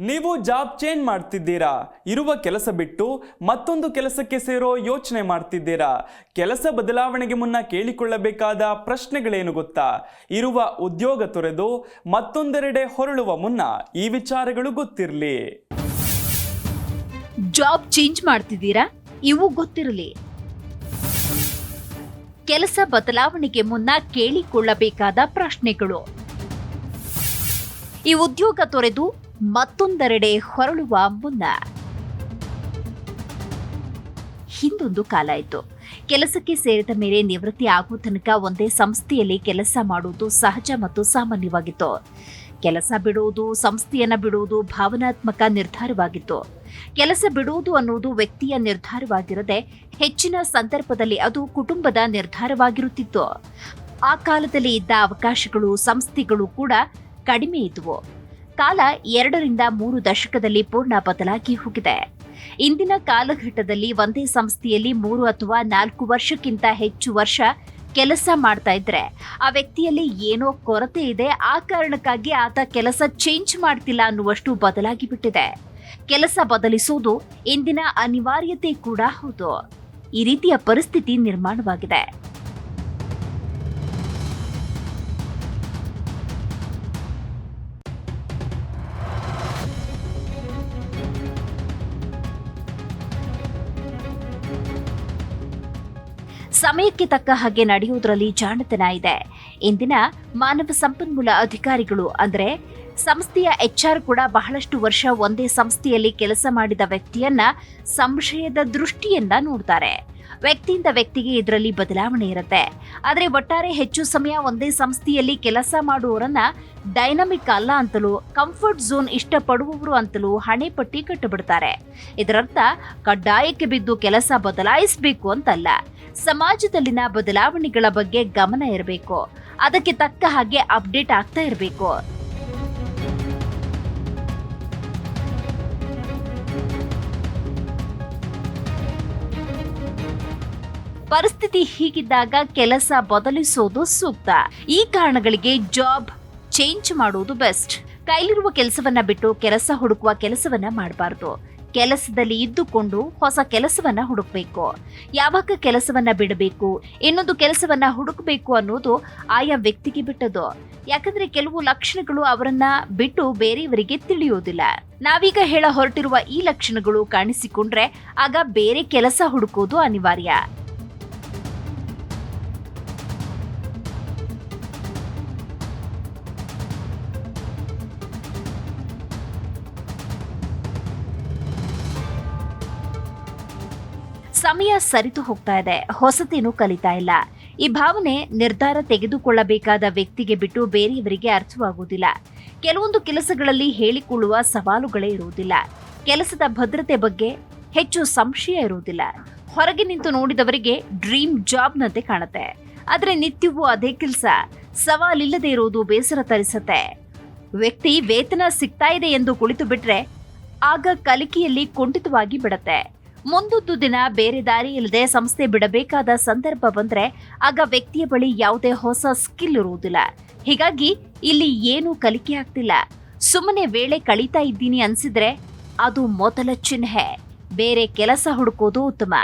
ನೀವು job change ಮಾಡ್ತಿದ್ದೀರಾ? ಇರುವ ಕೆಲಸ ಬಿಟ್ಟು ಮತ್ತೊಂದು ಕೆಲಸಕ್ಕೆ ಸೇರೋ ಯೋಚನೆ ಮಾಡ್ತಿದ್ದೀರಾ? ಕೆಲಸ ಬದಲಾವಣೆಗೆ ಮುನ್ನ ಕೇಳಿಕೊಳ್ಳಬೇಕಾದ ಪ್ರಶ್ನೆಗಳೇನು ಗೊತ್ತಾ? ಇರುವ ಉದ್ಯೋಗ ತೊರೆದು ಮತ್ತೊಂದೆಡೆ ಹೊರಳುವ ಮುನ್ನ ಈ ವಿಚಾರಗಳು ಗೊತ್ತಿರಲಿ. ಜಾಬ್ ಚೇಂಜ್ ಮಾಡ್ತಿದ್ದೀರಾ? ಇವು ಗೊತ್ತಿರಲಿ. ಕೆಲಸ ಬದಲಾವಣೆಗೆ ಮುನ್ನ ಕೇಳಿಕೊಳ್ಳಬೇಕಾದ ಪ್ರಶ್ನೆಗಳು. ಈ ಉದ್ಯೋಗ ತೊರೆದು ಮತ್ತೊಂದೆರಡೆ ಹೊರಳುವ ಮುನ್ನ ಹಿಂದೊಂದು ಕಾಲ ಇತ್ತು ಕೆಲಸಕ್ಕೆ ಸೇರಿದ ಮೇಲೆ ನಿವೃತ್ತಿ ಆಗುವ ತನಕ ಒಂದೇ ಸಂಸ್ಥೆಯಲ್ಲಿ ಕೆಲಸ ಮಾಡುವುದು ಸಹಜ ಮತ್ತು ಸಾಮಾನ್ಯವಾಗಿತ್ತು. ಕೆಲಸ ಬಿಡುವುದು, ಸಂಸ್ಥೆಯನ್ನು ಬಿಡುವುದು ಭಾವನಾತ್ಮಕ ನಿರ್ಧಾರವಾಗಿತ್ತು. ಕೆಲಸ ಬಿಡುವುದು ಅನ್ನುವುದು ವ್ಯಕ್ತಿಯ ನಿರ್ಧಾರವಾಗಿರದೆ ಹೆಚ್ಚಿನ ಸಂದರ್ಭದಲ್ಲಿ ಅದು ಕುಟುಂಬದ ನಿರ್ಧಾರವಾಗಿರುತ್ತಿತ್ತು. ಆ ಕಾಲದಲ್ಲಿ ಇದ್ದ ಅವಕಾಶಗಳು, ಸಂಸ್ಥೆಗಳು ಕೂಡ ಕಡಿಮೆ ಇದ್ವು. ಕಾಲ ಎರಡರಿಂದ ಮೂರು ದಶಕದಲ್ಲಿ ಪೂರ್ಣ ಬದಲಾಗಿ ಹೋಗಿದೆ. ಇಂದಿನ ಕಾಲಘಟ್ಟದಲ್ಲಿ ಒಂದೇ ಸಂಸ್ಥೆಯಲ್ಲಿ ಮೂರು ಅಥವಾ ನಾಲ್ಕು ವರ್ಷಕ್ಕಿಂತ ಹೆಚ್ಚು ವರ್ಷ ಕೆಲಸ ಮಾಡ್ತಾ ಇದ್ರೆ, ಆ ವ್ಯಕ್ತಿಯಲ್ಲಿ ಏನೋ ಕೊರತೆ ಇದೆ, ಆ ಕಾರಣಕ್ಕಾಗಿ ಆತ ಕೆಲಸ ಚೇಂಜ್ ಮಾಡ್ತಿಲ್ಲ ಅನ್ನುವಷ್ಟು ಬದಲಾಗಿ ಬಿಟ್ಟಿದೆ. ಕೆಲಸ ಬದಲಿಸುವುದು ಇಂದಿನ ಅನಿವಾರ್ಯತೆ ಕೂಡ ಹೌದು. ಈ ರೀತಿಯ ಪರಿಸ್ಥಿತಿ ನಿರ್ಮಾಣವಾಗಿದೆ. ಸಮಯಕ್ಕೆ ತಕ್ಕ ಹಾಗೆ ನಡೆಯುವುದರಲ್ಲಿ ಜಾಣತನ ಇದೆ. ಇಂದಿನ ಮಾನವ ಸಂಪನ್ಮೂಲ ಅಧಿಕಾರಿಗಳು, ಅಂದರೆ ಸಂಸ್ಥೆಯ ಎಚ್ಆರ್ ಕೂಡ ಬಹಳಷ್ಟು ವರ್ಷ ಒಂದೇ ಸಂಸ್ಥೆಯಲ್ಲಿ ಕೆಲಸ ಮಾಡಿದ ವ್ಯಕ್ತಿಯನ್ನ ಸಂಶಯದ ದೃಷ್ಟಿಯಿಂದ ನೋಡ್ತಾರೆ. ವ್ಯಕ್ತಿಯಿಂದ ವ್ಯಕ್ತಿಗೆ ಇದರಲ್ಲಿ ಬದಲಾವಣೆ ಇರುತ್ತೆ. ಆದರೆ ಒಟ್ಟಾರೆ ಹೆಚ್ಚು ಸಮಯ ಒಂದೇ ಸಂಸ್ಥೆಯಲ್ಲಿ ಕೆಲಸ ಮಾಡುವವರನ್ನ ಡೈನಮಿಕ್ ಅಲ್ಲ ಅಂತಲೂ, ಕಂಫರ್ಟ್ ಝೋನ್ ಇಷ್ಟಪಡುವವರು ಅಂತಲೂ ಹಣೆ ಪಟ್ಟಿ ಕಟ್ಟಿಬಿಡ್ತಾರೆ. ಇದರರ್ಥ, ಕಡ್ಡಾಯಕ್ಕೆ ಬಿದ್ದು ಕೆಲಸ ಬದಲಾಯಿಸಬೇಕು ಅಂತಲ್ಲ. ಸಮಾಜದಲ್ಲಿನ ಬದಲಾವಣೆಗಳ ಬಗ್ಗೆ ಗಮನ ಇರಬೇಕು. ಅದಕ್ಕೆ ತಕ್ಕ ಹಾಗೆ ಅಪ್ಡೇಟ್ ಆಗ್ತಾ ಇರಬೇಕು. ಪರಿಸ್ಥಿತಿ ಹೀಗಿದ್ದಾಗ ಕೆಲಸ ಬದಲಿಸೋದು ಸೂಕ್ತ. ಈ ಕಾರಣಗಳಿಗೆ ಜಾಬ್ ಚೇಂಜ್ ಮಾಡುವುದು ಬೆಸ್ಟ್. ಕೈಲಿರುವ ಕೆಲಸವನ್ನ ಬಿಟ್ಟು ಕೆಲಸ ಹುಡುಕುವ ಕೆಲಸವನ್ನ ಮಾಡಬಾರ್ದು. ಕೆಲಸದಲ್ಲಿ ಇದ್ದುಕೊಂಡು ಹೊಸ ಕೆಲಸವನ್ನ ಹುಡುಕ್ಬೇಕು. ಯಾವಾಗ ಕೆಲಸವನ್ನ ಬಿಡಬೇಕು, ಇನ್ನೊಂದು ಕೆಲಸವನ್ನ ಹುಡುಕಬೇಕು ಅನ್ನೋದು ಆಯಾ ವ್ಯಕ್ತಿಗೆ ಬಿಟ್ಟದು ಯಾಕಂದ್ರೆ ಕೆಲವು ಲಕ್ಷಣಗಳು ಅವರನ್ನ ಬಿಟ್ಟು ಬೇರೆಯವರಿಗೆ ತಿಳಿಯೋದಿಲ್ಲ. ನಾವೀಗ ಹೇಳ ಹೊರಟಿರುವ ಈ ಲಕ್ಷಣಗಳು ಕಾಣಿಸಿಕೊಂಡ್ರೆ ಆಗ ಬೇರೆ ಕೆಲಸ ಹುಡುಕೋದು ಅನಿವಾರ್ಯ. ಸಮಯ ಸರಿತು ಹೋಗ್ತಾ ಇದೆ. ಹೊಸತೇನು ಕಲಿತಾ ಇಲ್ಲ. ಈ ಭಾವನೆ ನಿರ್ಧಾರ ತೆಗೆದುಕೊಳ್ಳಬೇಕಾದ ವ್ಯಕ್ತಿಗೆ ಬಿಟ್ಟು ಬೇರೆಯವರಿಗೆ ಅರ್ಥವಾಗುವುದಿಲ್ಲ. ಕೆಲವೊಂದು ಕೆಲಸಗಳಲ್ಲಿ ಹೇಳಿಕೊಳ್ಳುವ ಸವಾಲುಗಳೇ ಇರುವುದಿಲ್ಲ. ಕೆಲಸದ ಭದ್ರತೆ ಬಗ್ಗೆ ಹೆಚ್ಚು ಸಂಶಯ ಇರುವುದಿಲ್ಲ. ಹೊರಗೆ ನಿಂತು ನೋಡಿದವರಿಗೆ ಡ್ರೀಮ್ ಜಾಬ್ನಂತೆ ಕಾಣುತ್ತೆ. ಆದರೆ ನಿತ್ಯವೂ ಅದೇ ಕೆಲಸ. ಸವಾಲಿಲ್ಲದೆ ಇರುವುದು ಬೇಸರ ತರಿಸುತ್ತೆ. ವ್ಯಕ್ತಿ ವೇತನ ಸಿಗ್ತಾ ಇದೆ ಎಂದು ಕುಳಿತು ಬಿಟ್ರೆ ಆಗ ಕಲಿಕೆಯಲ್ಲಿ ಕುಂಠಿತವಾಗಿ ಬಿಡತ್ತೆ. ಮುಂದೊಂದು ದಿನ ಬೇರೆ ದಾರಿ ಇಲ್ಲದೆ ಸಂಸ್ಥೆ ಬಿಡಬೇಕಾದ ಸಂದರ್ಭ ಬಂದ್ರೆ ಆಗ ವ್ಯಕ್ತಿಯ ಬಳಿ ಯಾವುದೇ ಹೊಸ ಸ್ಕಿಲ್ ಇರುವುದಿಲ್ಲ. ಹೀಗಾಗಿ ಇಲ್ಲಿ ಏನೂ ಕಲಿಕೆ ಆಗ್ತಿಲ್ಲ. ಸುಮ್ಮನೆ ವೇಳೆ ಕಳೀತಾ ಇದ್ದೀನಿ ಅನ್ಸಿದ್ರೆ ಅದು ಮೊದಲ ಚಿಹ್ನೆ. ಬೇರೆ ಕೆಲಸ ಹುಡುಕೋದು ಉತ್ತಮ.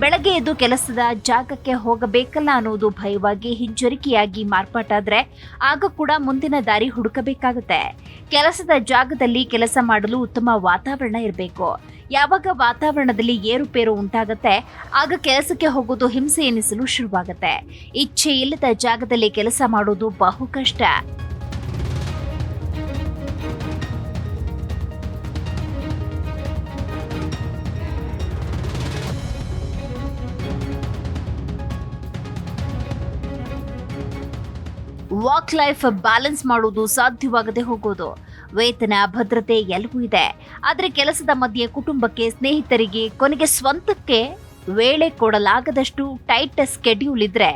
ಬೆಳಗ್ಗೆ ಎದ್ದು ಕೆಲಸದ ಜಾಗಕ್ಕೆ ಹೋಗಬೇಕಲ್ಲ ಅನ್ನೋದು ಭಯವಾಗಿ ಹಿಂಜರಿಕೆಯಾಗಿ ಮಾರ್ಪಾಟಾದ್ರೆ ಆಗ ಕೂಡ ಮುಂದಿನ ದಾರಿ ಹುಡುಕಬೇಕಾಗುತ್ತೆ. ಕೆಲಸದ ಜಾಗದಲ್ಲಿ ಕೆಲಸ ಮಾಡಲು ಉತ್ತಮ ವಾತಾವರಣ ಇರಬೇಕು. ಯಾವಾಗ ವಾತಾವರಣದಲ್ಲಿ ಏರುಪೇರು ಉಂಟಾಗತ್ತೆ, ಆಗ ಕೆಲಸಕ್ಕೆ ಹೋಗೋದು ಹಿಂಸೆ ಎನಿಸಲು ಶುರುವಾಗುತ್ತೆ. ಇಚ್ಛೆ ಇಲ್ಲದ ಜಾಗದಲ್ಲಿ ಕೆಲಸ ಮಾಡೋದು ಬಹು ಕಷ್ಟ. ವರ್ಕ್ ಲೈಫ್ ಬ್ಯಾಲೆನ್ಸ್ ಮಾಡುವುದು ಸಾಧ್ಯವಾಗದೆ ಹೋಗೋದು. ವೇತನ, ಭದ್ರತೆ ಎಲ್ಲವೂ ಇದೆ. ಆದರೆ ಕೆಲಸದ ಮಧ್ಯೆ ಕುಟುಂಬಕ್ಕೆ ಸ್ನೇಹಿತರಿಗೆ ಕೊನೆಗೆ ಸ್ವಂತಕ್ಕೆ ವೇಳೆ ಕೊಡಲಾಗದಷ್ಟು ಟೈಟ್ ಸ್ಕೆಡ್ಯೂಲ್ ಇದ್ರೆ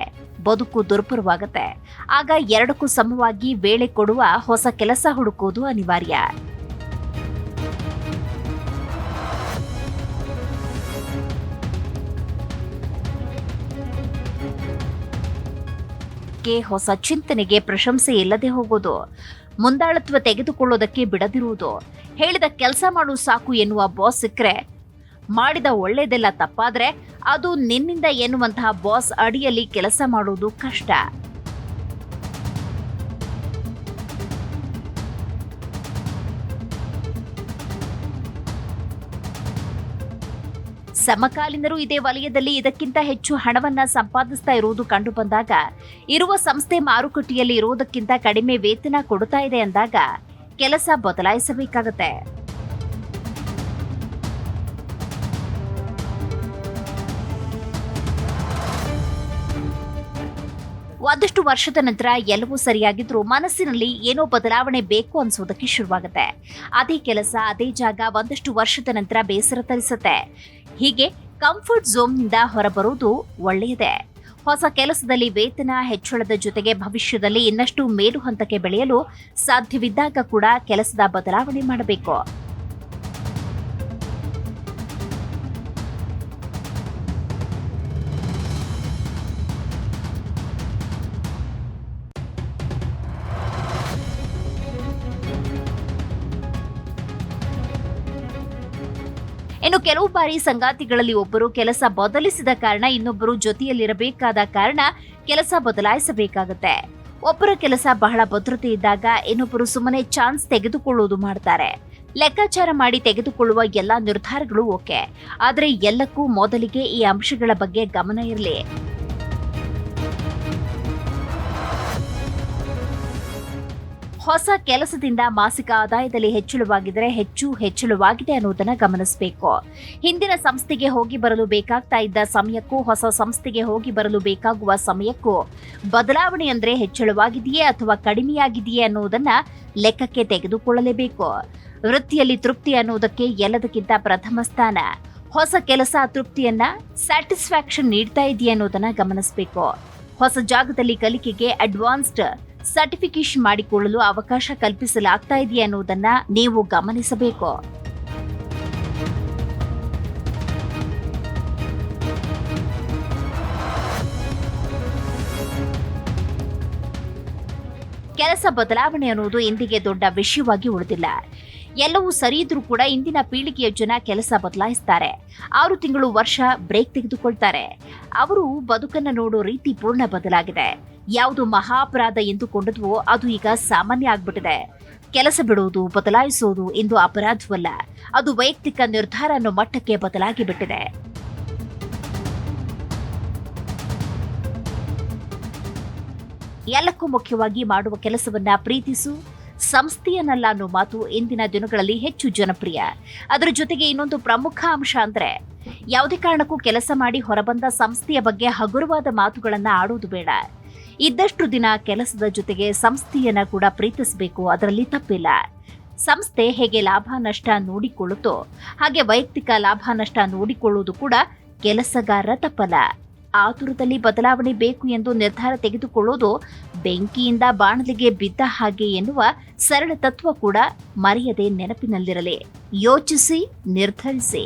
ಬದುಕು ದುರ್ಬರವಾಗುತ್ತೆ ಆಗ ಎರಡಕ್ಕೂ ಸಮವಾಗಿ ವೇಳೆ ಕೊಡುವ ಹೊಸ ಕೆಲಸ ಹುಡುಕೋದು ಅನಿವಾರ್ಯ. ಆಲೋಚನೆಗೆ ಹೊಸ ಚಿಂತನೆಗೆ ಪ್ರಶಂಸೆ ಇಲ್ಲದೆ ಹೋಗೋದು, ಮುಂದಾಳತ್ವ ತೆಗೆದುಕೊಳ್ಳೋದಕ್ಕೆ ಬಿಡದಿರುವುದು, ಹೇಳಿದ ಕೆಲಸ ಮಾಡು ಸಾಕು ಎನ್ನುವ ಬಾಸ್ ಸಿಕ್ಕರೆ ಮಾಡಿದ ಒಳ್ಳೆಯದೆಲ್ಲ ತಪ್ಪಾದರೆ ಅದು ನಿನ್ನಿಂದ ಎನ್ನುವಂತಹ ಬಾಸ್ ಅಡಿಯಲ್ಲಿ ಕೆಲಸ ಮಾಡುವುದು ಕಷ್ಟ. ಸಮಕಾಲೀನರು ಇದೇ ವಲಯದಲ್ಲಿ ಇದಕ್ಕಿಂತ ಹೆಚ್ಚು ಹಣವನ್ನ ಸಂಪಾದಿಸ್ತಾ ಇರುವುದು ಕಂಡು ಬಂದಾಗ ಇರುವ ಸಂಸ್ಥೆ ಮಾರುಕಟ್ಟೆಯಲ್ಲಿ ಇರುವುದಕ್ಕಿಂತ ಕಡಿಮೆ ವೇತನ ಕೊಡುತ್ತಾ ಇದೆ ಅಂದಾಗ, ಕೆಲಸ ಬದಲಾಯಿಸಬೇಕಾಗತ್ತೆ. ಒಂದಷ್ಟು ವರ್ಷದ ನಂತರ ಎಲ್ಲವೂ ಸರಿಯಾಗಿದ್ರೂ ಮನಸ್ಸಿನಲ್ಲಿ ಏನೋ ಬದಲಾವಣೆ ಬೇಕು ಅನ್ಸೋದಕ್ಕೆ ಶುರುವಾಗುತ್ತೆ. ಅದೇ ಕೆಲಸ, ಅದೇ ಜಾಗ ಒಂದಷ್ಟು ವರ್ಷದ ನಂತರ ಬೇಸರ ತರಿಸುತ್ತೆ. ಹೀಗೆ ಕಂಫರ್ಟ್ ಝೋನ್ನಿಂದ ಹೊರಬರುವುದು ಒಳ್ಳೆಯದೇ. ಹೊಸ ಕೆಲಸದಲ್ಲಿ ವೇತನ, ಹೆಚ್ಚಳದ ಜೊತೆಗೆ ಭವಿಷ್ಯದಲ್ಲಿ ಇನ್ನಷ್ಟು ಮೇಲು ಹಂತಕ್ಕೆ ಬೆಳೆಯಲು ಸಾಧ್ಯವಿದ್ದಾಗ ಕೂಡ ಕೆಲಸದ ಬದಲಾವಣೆ ಮಾಡಬೇಕು. ಇನ್ನು ಕೆಲವು ಬಾರಿ ಸಂಗಾತಿಗಳಲ್ಲಿ ಒಬ್ಬರು ಕೆಲಸ ಬದಲಿಸಿದ ಕಾರಣ ಇನ್ನೊಬ್ಬರು ಜೊತೆಯಲ್ಲಿರಬೇಕಾದ ಕಾರಣ ಕೆಲಸ ಬದಲಾಯಿಸಬೇಕಾಗುತ್ತೆ. ಒಬ್ಬರ ಕೆಲಸ ಬಹಳ ಭದ್ರತೆ ಇದ್ದಾಗ ಇನ್ನೊಬ್ಬರು ಸುಮ್ಮನೆ ಚಾನ್ಸ್ ತೆಗೆದುಕೊಳ್ಳುವುದು ಮಾಡ್ತಾರೆ. ಲೆಕ್ಕಾಚಾರ ಮಾಡಿ ತೆಗೆದುಕೊಳ್ಳುವ ಎಲ್ಲಾ ನಿರ್ಧಾರಗಳು ಓಕೆ. ಆದರೆ ಎಲ್ಲಕ್ಕೂ ಮೊದಲಿಗೆ ಈ ಅಂಶಗಳ ಬಗ್ಗೆ ಗಮನ ಇರಲಿ. ಹೊಸ ಕೆಲಸದಿಂದ ಮಾಸಿಕ ಆದಾಯದಲ್ಲಿ ಹೆಚ್ಚಳವಾಗಿದ್ದರೆ ಹೆಚ್ಚು ಹೆಚ್ಚಳವಾಗಿದೆ ಅನ್ನೋದನ್ನ ಗಮನಿಸಬೇಕು. ಹಿಂದಿನ ಸಂಸ್ಥೆಗೆ ಹೋಗಿ ಬರಲು ಬೇಕಾಗ್ತಾ ಇದ್ದ ಸಮಯಕ್ಕೂ, ಹೊಸ ಸಂಸ್ಥೆಗೆ ಹೋಗಿ ಬರಲು ಬೇಕಾಗುವ ಸಮಯಕ್ಕೂ ಬದಲಾವಣೆ ಅಂದ್ರೆ ಹೆಚ್ಚಳವಾಗಿದೆಯೇ ಅಥವಾ ಕಡಿಮೆಯಾಗಿದೆಯೇ ಅನ್ನೋದನ್ನ ಲೆಕ್ಕಕ್ಕೆ ತೆಗೆದುಕೊಳ್ಳಲೇಬೇಕು. ವೃತ್ತಿಯಲ್ಲಿ ತೃಪ್ತಿ ಅನ್ನೋದಕ್ಕೆ ಎಲ್ಲದಕ್ಕಿಂತ ಪ್ರಥಮ ಸ್ಥಾನ. ಹೊಸ ಕೆಲಸ ತೃಪ್ತಿಯನ್ನ ಸ್ಯಾಟಿಸ್ಫ್ಯಾಕ್ಷನ್ ನೀಡ್ತಾ ಇದೆಯೇ ಅನ್ನೋದನ್ನ ಗಮನಿಸಬೇಕು. ಹೊಸ ಜಾಗದಲ್ಲಿ ಕಲಿಕೆಗೆ ಅಡ್ವಾನ್ಸ್ಡ್ ಸರ್ಟಿಫಿಕೇಶನ್ ಮಾಡಿಕೊಳ್ಳಲು ಅವಕಾಶ ಕಲ್ಪಿಸಲಾಗ್ತಾ ಇದೆಯಾ ಅನ್ನೋದನ್ನ ನೀವು ಗಮನಿಸಬೇಕು. ಕೆಲಸ ಬದಲಾವಣೆ ಅನ್ನೋದು ಇಂದಿಗೆ ದೊಡ್ಡ ವಿಷಯವಾಗಿ ಉಳಿದಿಲ್ಲ. ಎಲ್ಲವೂ ಸರಿ ಇದ್ರೂ ಕೂಡ ಇಂದಿನ ಪೀಳಿಗೆಯ ಜನ ಕೆಲಸ ಬದಲಾಯಿಸ್ತಾರೆ. ಆರು ತಿಂಗಳು ವರ್ಷ ಬ್ರೇಕ್ ತೆಗೆದುಕೊಳ್ತಾರೆ. ಅವರು ಬದುಕನ್ನು ನೋಡೋ ರೀತಿ ಪೂರ್ಣ ಬದಲಾಗಿದೆ. ಯಾವುದು ಮಹಾಪರಾಧ ಎಂದುಕೊಂಡದ್ವೋ ಅದು ಈಗ ಸಾಮಾನ್ಯ ಆಗ್ಬಿಟ್ಟಿದೆ. ಕೆಲಸ ಬಿಡುವುದು ಬದಲಾಯಿಸುವುದು ಇಂದು ಅಪರಾಧವಲ್ಲ, ಅದು ವೈಯಕ್ತಿಕ ನಿರ್ಧಾರ ಅನ್ನೋ ಮಟ್ಟಕ್ಕೆ ಬದಲಾಗಿ ಬಿಟ್ಟಿದೆ. ಎಲ್ಲಕ್ಕೂ ಮುಖ್ಯವಾಗಿ ಮಾಡುವ ಕೆಲಸವನ್ನ ಪ್ರೀತಿಸು ಸಂಸ್ಥೆಯನ್ನಲ್ಲ ಅನ್ನೋ ಮಾತು ಇಂದಿನ ದಿನಗಳಲ್ಲಿ ಹೆಚ್ಚು ಜನಪ್ರಿಯ. ಅದರ ಜೊತೆಗೆ ಇನ್ನೊಂದು ಪ್ರಮುಖ ಅಂಶ ಅಂದ್ರೆ, ಯಾವುದೇ ಕಾರಣಕ್ಕೂ ಕೆಲಸ ಮಾಡಿ ಹೊರಬಂದ ಸಂಸ್ಥೆಯ ಬಗ್ಗೆ ಹಗುರವಾದ ಮಾತುಗಳನ್ನ ಆಡೋದು ಬೇಡ. ಇದ್ದಷ್ಟು ದಿನ ಕೆಲಸದ ಜೊತೆಗೆ ಸಂಸ್ಥೆಯನ್ನ ಕೂಡ ಪ್ರೀತಿಸಬೇಕು, ಅದರಲ್ಲಿ ತಪ್ಪಿಲ್ಲ. ಸಂಸ್ಥೆ ಹೇಗೆ ಲಾಭ, ನಷ್ಟ ನೋಡಿಕೊಳ್ಳುತ್ತೋ, ಹಾಗೆ ವೈಯಕ್ತಿಕ ಲಾಭ, ನಷ್ಟ ನೋಡಿಕೊಳ್ಳುವುದು ಕೂಡ ಕೆಲಸಗಾರರ ತಪ್ಪಲ್ಲ. ಆತುರದಲ್ಲಿ ಬದಲಾವಣೆ ಬೇಕು ಎಂದು ನಿರ್ಧಾರ ತೆಗೆದುಕೊಳ್ಳೋದು ಬೆಂಕಿಯಿಂದ ಬಾಣಲಿಗೆ ಬಿದ್ದ ಹಾಗೆ ಎನ್ನುವ ಸರಳ ತತ್ವ ಕೂಡ ಮರೆಯದೆ ನೆನಪಿನಲ್ಲಿರಲಿ. ಯೋಚಿಸಿ, ನಿರ್ಧರಿಸಿ.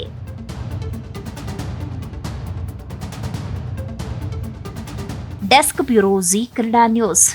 ഡെസ്ക് ബ്യൂറോ സി ക്രീഡ ന്യൂസ്.